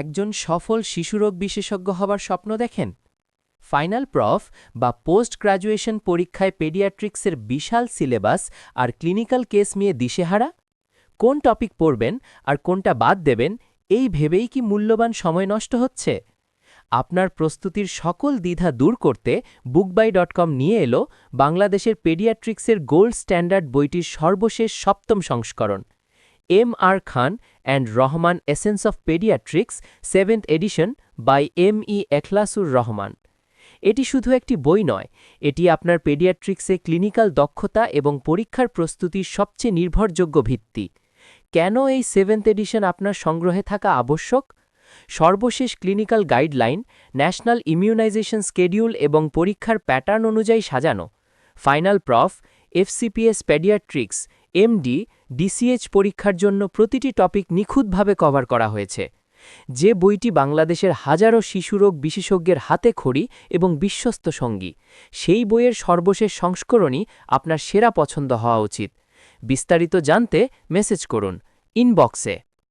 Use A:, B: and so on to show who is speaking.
A: একজন সফল শিশুরোগ বিশেষজ্ঞ হবার স্বপ্ন দেখেন? ফাইনাল প্রফ বা পোস্ট গ্র্যাজুয়েশন পরীক্ষায় পেডিয়াট্রিক্সের বিশাল সিলেবাস আর ক্লিনিক্যাল কেস নিয়ে দিশেহারা? কোন টপিক পড়বেন আর কোনটা বাদ দেবেন, এই ভেবেই কি মূল্যবান সময় নষ্ট হচ্ছে? আপনার প্রস্তুতির সকল দ্বিধা দূর করতে বুকবাই ডট কম নিয়ে এলো বাংলাদেশের পেডিয়াট্রিক্সের গোল্ড স্ট্যান্ডার্ড বইটির সর্বশেষ সপ্তম সংস্করণ। M R Khan and Rahman essence of paediatrics seventh edition by M E Ekhlasur Rahman এটি শুধু একটি বই নয়, এটি আপনার পেডিয়াট্রিক্সে ক্লিনিক্যাল দক্ষতা এবং পরীক্ষার প্রস্তুতির সবচেয়ে নির্ভরযোগ্য ভিত্তি। কেন এই সেভেন্থ এডিশন আপনার সংগ্রহে থাকা আবশ্যক? সর্বশেষ clinical guideline national immunisation schedule এবং পরীক্ষার প্যাটার্ন অনুযায়ী সাজানো। Final prof FCPS paediatrics MD DCH পরীক্ষার জন্য প্রতিটি টপিক নিখুঁতভাবে কভার করা হয়েছে। যে বইটি বাংলাদেশের হাজারো শিশুরোগ বিশেষজ্ঞের হাতে খড়ি এবং বিশ্বস্ত সঙ্গী, সেই বইয়ের সর্বশেষ সংস্করণই আপনার সেরা পছন্দ হওয়া উচিত। বিস্তারিত জানতে মেসেজ করুন, ইনবক্সে।